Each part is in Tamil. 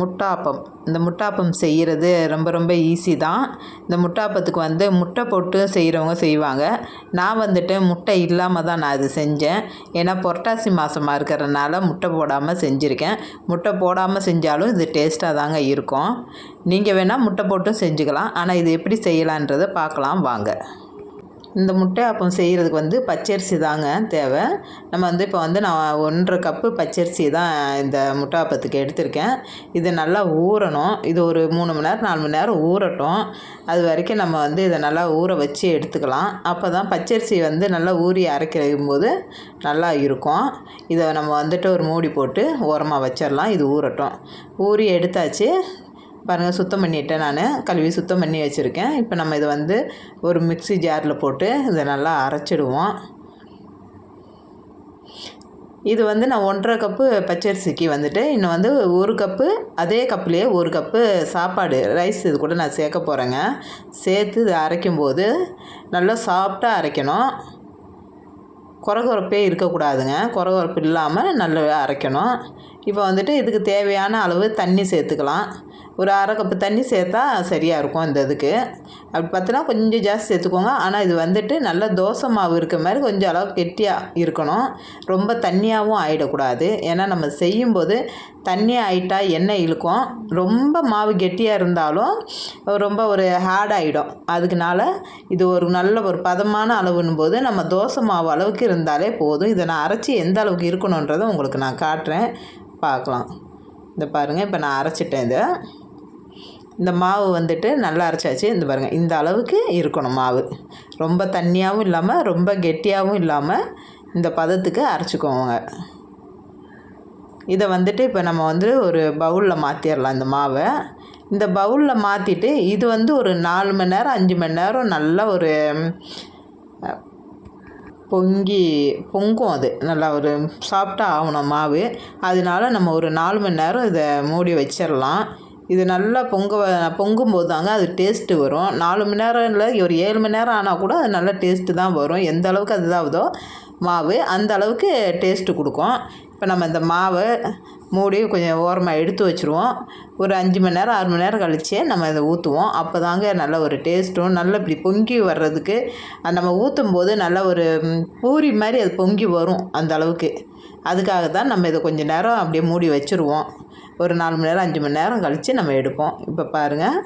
முட்டாப்பம். இந்த முட்டாப்பம் செய்கிறது ரொம்ப ரொம்ப ஈஸி தான். இந்த முட்டாப்பத்துக்கு வந்து முட்டை போட்டு செய்கிறவங்க செய்வாங்க. நான் வந்துட்டு முட்டை இல்லாமல் தான் நான் இது செஞ்சேன். ஏன்னா புரட்டாசி மாதமாக இருக்கிறதுனால முட்டை போடாமல் செஞ்சுருக்கேன். முட்டை போடாமல் செஞ்சாலும் இது டேஸ்ட்டாக தாங்க இருக்கும். நீங்கள் வேணால் முட்டை போட்டும் செஞ்சுக்கலாம். ஆனால் இது எப்படி செய்யலான்றதை பார்க்கலாம். வாங்க. இந்த முட்டை அப்பம் செய்கிறதுக்கு வந்து பச்சரிசி தாங்க தேவை. நம்ம வந்து இப்போ வந்து நான் ஒன்றரை கப்பு பச்சரிசி தான் இந்த முட்டை அப்பத்துக்கு எடுத்திருக்கேன். இது நல்லா ஊறணும். இது ஒரு மூணு மணி நேரம் நாலு மணி நேரம் ஊறட்டும். அது வரைக்கும் நம்ம வந்து இதை நல்லா ஊற வச்சு எடுத்துக்கலாம். அப்போ தான் பச்சரிசி வந்து நல்லா ஊறி அரைக்கும் போது நல்லா இருக்கும். இதை நம்ம வந்துட்டு ஒரு மூடி போட்டு ஓரமாக வச்சிடலாம். இது ஊறட்டும். ஊறி எடுத்தாச்சு. பாருங்கள் சுத்தம் பண்ணிட்டேன் நான். கழுவி சுத்தம் பண்ணி வச்சுருக்கேன். இப்போ நம்ம இதை வந்து ஒரு மிக்ஸி ஜாரில் போட்டு இதை நல்லா அரைச்சிடுவோம். இது வந்து நான் ஒன்றரை கப்பு பச்சரிசிக்கு வந்துட்டு இன்னும் வந்து ஒரு கப்பு அதே கப்புலேயே ஒரு கப்பு சாப்பாடு ரைஸ் இது கூட நான் சேர்க்க போகிறேங்க சேர்த்து இது அரைக்கும்போது நல்லா சாஃப்டாக அரைக்கணும். குறகுறப்பே இருக்கக்கூடாதுங்க. குறகுறப்பு இல்லாமல் நல்லா அரைக்கணும். இப்போ வந்துட்டு இதுக்கு தேவையான அளவு தண்ணி சேர்த்துக்கலாம். ஒரு அரை கப்பு தண்ணி சேர்த்தா சரியாக இருக்கும் இந்த இதுக்கு. அப்படி பார்த்தோன்னா கொஞ்சம் ஜாஸ்தி சேர்த்துக்கோங்க. ஆனால் இது வந்துட்டு நல்ல தோசை மாவு இருக்க மாதிரி கொஞ்சம் அளவு கெட்டியாக இருக்கணும். ரொம்ப தண்ணியாகவும் ஆகிடக்கூடாது ஏன்னா நம்ம செய்யும்போது தண்ணி ஆகிட்டா எண்ணெய் இழுக்கும். ரொம்ப மாவு கெட்டியாக இருந்தாலும் ரொம்ப ஒரு ஹார்ட் ஆகிடும் அதுக்குனால இது ஒரு நல்ல ஒரு பதமான அளவுன்னும் போது நம்ம தோசை மாவு அளவுக்கு இருந்தாலே போதும். இதை நான் அரைச்சி எந்த அளவுக்கு இருக்கணுன்றதை உங்களுக்கு நான் காட்டுறேன். பார்க்கலாம். இந்த பாருங்கள் இப்போ நான் அரைச்சிட்டேன் இதை. இந்த மாவு வந்துட்டு நல்லா அரைச்சாச்சு. இந்த பாருங்கள் இந்த அளவுக்கு இருக்கணும் மாவு. ரொம்ப தண்ணியாகவும் இல்லாமல் ரொம்ப கெட்டியாகவும் இல்லாமல் இந்த பதத்துக்கு அரைச்சிக்கோங்க. இதை வந்துட்டு இப்போ நம்ம வந்து ஒரு பவுலில் மாற்றிடலாம் இந்த மாவை. இந்த பவுலில் மாற்றிட்டு இது வந்து ஒரு நாலு மணி நேரம் அஞ்சு மணி நேரம் நல்லா ஒரு பொங்கி பொங்கும் அது. நல்லா ஒரு சாஃப்டாக ஆகணும் மாவு. அதனால நம்ம ஒரு நாலு மணி நேரம் இதை மூடி வச்சிடலாம் இது நல்லா பொங்க பொங்கும்போது தாங்க அது டேஸ்ட்டு வரும். நாலு மணி நேரம் இல்லை ஒரு ஏழு மணி நேரம் ஆனால் கூட அது நல்ல டேஸ்ட்டு தான் வரும். எந்த அளவுக்கு அது இதாகுதோ மாவு அந்த அளவுக்கு டேஸ்ட்டு கொடுக்கும். இப்போ நம்ம இந்த மாவை மூடி கொஞ்சம் ஓரமாக எடுத்து வச்சுருவோம். ஒரு அஞ்சு மணி நேரம் ஆறு மணி நேரம் கழிச்சே நம்ம இதை ஊற்றுவோம் அப்போ தாங்க நல்ல ஒரு டேஸ்ட்டும் நல்ல இப்படி பொங்கி வர்றதுக்கு அது நம்ம ஊற்றும் போது நல்ல ஒரு பூரி மாதிரி அது பொங்கி வரும் அந்த அளவுக்கு. அதுக்காக தான் நம்ம இதை கொஞ்சம் நேரம் அப்படியே மூடி வச்சுருவோம். ஒரு நாலு மணி நேரம் அஞ்சு மணி நேரம் கழித்து நம்ம எடுப்போம். இப்போ பாருங்கள்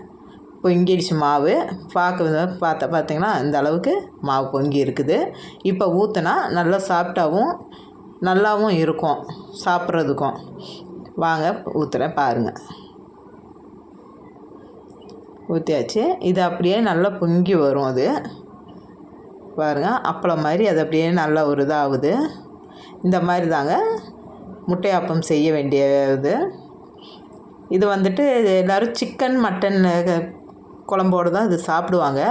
பொங்கிடுச்சு மாவு. பார்க்க பார்த்தா பார்த்திங்கன்னா இந்த அளவுக்கு மாவு பொங்கி இருக்குது. இப்போ ஊற்றினா நல்லா சாஃப்டாகவும் நல்லாவும் இருக்கும் சாப்பிட்றதுக்கும். வாங்க ஊற்றுறேன் பாருங்கள் ஊற்றியாச்சு இது அப்படியே நல்லா பொங்கி வரும் அது. பாருங்கள் அப்பளம் மாதிரி அது அப்படியே நல்லா ஒரு இதாகுது. இந்த மாதிரி தாங்க முட்டையாப்பம் செய்ய வேண்டிய இது இது வந்துட்டு எல்லோரும் சிக்கன் மட்டன் குழம்போடு தான் இது சாப்பிடுவாங்க.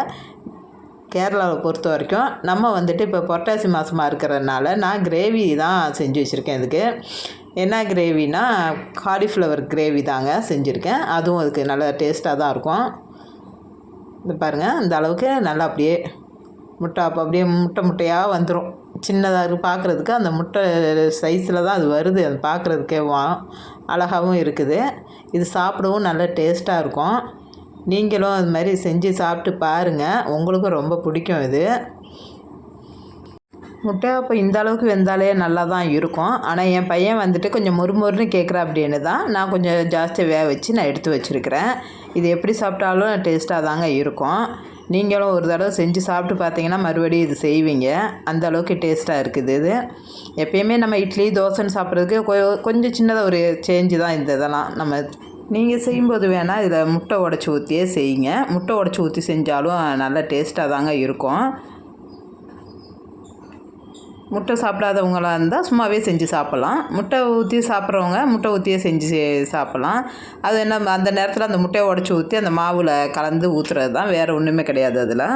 கேரளாவை பொறுத்த வரைக்கும் நம்ம வந்துட்டு இப்போ புரட்டாசி மாதமாக இருக்கிறதுனால நான் கிரேவி தான் செஞ்சு வச்சுருக்கேன் இதுக்கு. என்ன கிரேவினா காலிஃப்ளவர் கிரேவி தாங்க செஞ்சுருக்கேன். அதுவும் அதுக்கு நல்ல டேஸ்ட்டாக தான் இருக்கும். இது பாருங்கள் இந்த அளவுக்கு நல்லா அப்படியே முட்டை அப்போ அப்படியே முட்டை முட்டையாக வந்துடும் சின்னதாக பார்க்குறதுக்கு அந்த முட்டை சைஸில் தான் அது வருது. அது பார்க்குறதுக்கே வா அழகாகவும் இருக்குது. இது சாப்பிடவும் நல்ல டேஸ்ட்டாக இருக்கும். நீங்களும் அது மாதிரி செஞ்சு சாப்பிட்டு பாருங்கள் உங்களுக்கும் ரொம்ப பிடிக்கும் இது. முட்டை அப்போ இந்த அளவுக்கு வெந்தாலே நல்லா தான் இருக்கும். ஆனால் என் பையன் வந்துட்டு கொஞ்சம் முறுமுறுன்னு கேட்குறா அப்படின்னு தான் நான் கொஞ்சம் ஜாஸ்தியாக வேக வச்சு நான் எடுத்து வச்சுருக்கிறேன். இது எப்படி சாப்பிட்டாலும் டேஸ்ட்டாக தாங்க இருக்கும். நீங்களும் ஒரு தடவை செஞ்சு சாப்பிட்டு பார்த்தீங்கன்னா மறுபடியும் இது செய்வீங்க. அந்த அளவுக்கு டேஸ்ட்டாக இருக்குது இது. எப்பயுமே நம்ம இட்லி தோசைன்னு சாப்பிட்றதுக்கு கொஞ்சம் சின்னதாக ஒரு சேஞ்சு தான் இந்த இதெல்லாம். நம்ம நீங்கள் செய்யும்போது வேணால் இதில் முட்டை உடச்சி ஊற்றியே செய்யுங்க. முட்டை உடச்சி ஊற்றி செஞ்சாலும் நல்ல டேஸ்ட்டாக தாங்க இருக்கும். முட்டை சாப்பிடாதவங்களாக இருந்தால் சும்மாவே செஞ்சு சாப்பிட்லாம். முட்டை ஊற்றி சாப்பிட்றவங்க முட்டை ஊற்றியே செஞ்சு சாப்பிட்லாம். அது என்ன அந்த நேரத்தில் அந்த முட்டையை உடச்சி ஊற்றி அந்த மாவில் கலந்து ஊற்றுறது தான். வேறு ஒன்றுமே கிடையாது அதில்.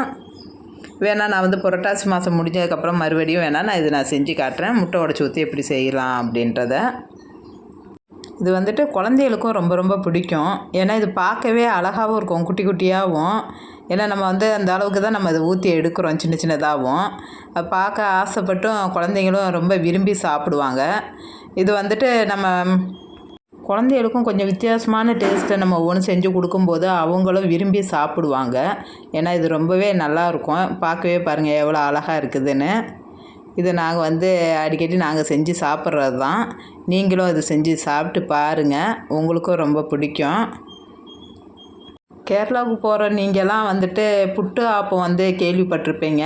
வேணால் நான் வந்து புரட்டாசி மாதம் முடிஞ்சதுக்கப்புறம் மறுபடியும் வேணால் நான் இதை நான் செஞ்சு காட்டுறேன். முட்டை உடச்சி ஊற்றி எப்படி செய்யலாம் அப்படின்றத. இது வந்துட்டு குழந்தைகளுக்கும் ரொம்ப ரொம்ப பிடிக்கும். ஏன்னா இது பார்க்கவே அழகாகவும் இருக்கும். குட்டி குட்டியாகவும் ஏன்னா நம்ம வந்து அந்த அளவுக்கு தான் நம்ம அதை ஊற்றி எடுக்கிறோம் சின்ன சின்னதாகவும் பார்க்க ஆசைப்பட்டும் குழந்தைங்களும் ரொம்ப விரும்பி சாப்பிடுவாங்க. இது வந்துட்டு நம்ம குழந்தைகளுக்கும் கொஞ்சம் வித்தியாசமான டேஸ்ட்டை நம்ம ஒவ்வொன்று செஞ்சு கொடுக்கும்போது அவங்களும் விரும்பி சாப்பிடுவாங்க. ஏன்னா இது ரொம்பவே நல்லாயிருக்கும். பார்க்கவே பாருங்கள் எவ்வளோ அழகாக இருக்குதுன்னு. இதை நாங்கள் வந்து அடிக்கடி நாங்கள் செஞ்சு சாப்பிட்றது தான் நீங்களும் இது செஞ்சு சாப்பிட்டு பாருங்கள் உங்களுக்கும் ரொம்ப பிடிக்கும். கேரளாவுக்கு போகிற நீங்கள்லாம் வந்துட்டு புட்டு ஆப்பம் வந்து கேள்விப்பட்டிருப்பீங்க.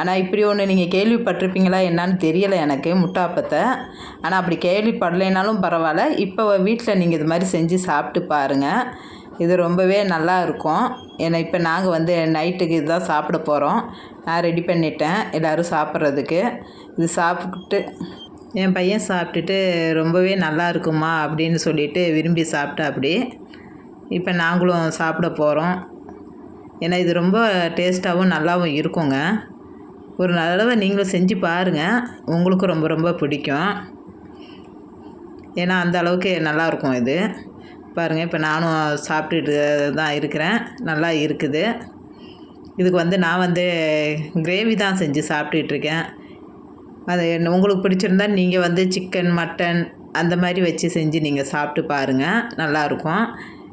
ஆனால் இப்படி ஒன்று நீங்கள் கேள்விப்பட்டிருப்பீங்களா என்னன்னு தெரியலை எனக்கு முட்டாப்பத்தை. ஆனால் அப்படி கேள்விப்படலைனாலும் பரவாயில்ல. இப்போ வீட்டில் நீங்கள் இது மாதிரி செஞ்சு சாப்பிட்டு பாருங்கள் இது ரொம்பவே நல்லா இருக்கும். ஏன்னா இப்போ நாங்கள் வந்து நைட்டுக்கு இதுதான் சாப்பிட போகிறோம் நான் ரெடி பண்ணிட்டேன். எல்லோரும் சாப்பிட்றதுக்கு. இது சாப்பிட்டு என் பையன் சாப்பிட்டுட்டு ரொம்பவே நல்லா இருக்குமா அப்படின்னு சொல்லிட்டு விரும்பி சாப்பிட்டா அப்படி. இப்போ நாங்களும் சாப்பிட போகிறோம். ஏன்னா இது ரொம்ப டேஸ்ட்டாகவும் நல்லாவும் இருக்குங்க. ஒரு தடவை நீங்களும் செஞ்சு பாருங்கள் உங்களுக்கும் ரொம்ப ரொம்ப பிடிக்கும். ஏன்னா அந்த அளவுக்கு நல்லாயிருக்கும் இது. பாருங்கள் இப்போ நானும் சாப்பிட்டுட்டு தான் இருக்கிறேன். நல்லா இருக்குது. இதுக்கு வந்து நான் வந்து கிரேவி தான் செஞ்சு சாப்பிட்டுட்ருக்கேன் அது என்ன- உங்களுக்கு பிடிச்சிருந்தா நீங்கள் வந்து சிக்கன் மட்டன் அந்த மாதிரி வச்சு செஞ்சு நீங்கள் சாப்பிட்டு பாருங்கள் நல்லாயிருக்கும்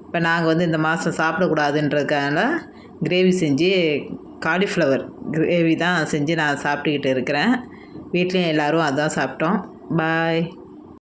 இப்போ நாங்கள் வந்து இந்த மாதம் சாப்பிடக்கூடாதுன்றதுக்கான கிரேவி செஞ்சு காலிஃப்ளவர் கிரேவி தான் செஞ்சு நான் சாப்பிட்டுக்கிட்டு இருக்கிறேன். வீட்லேயும் எல்லோரும் அதான் சாப்பிட்டோம். பாய்.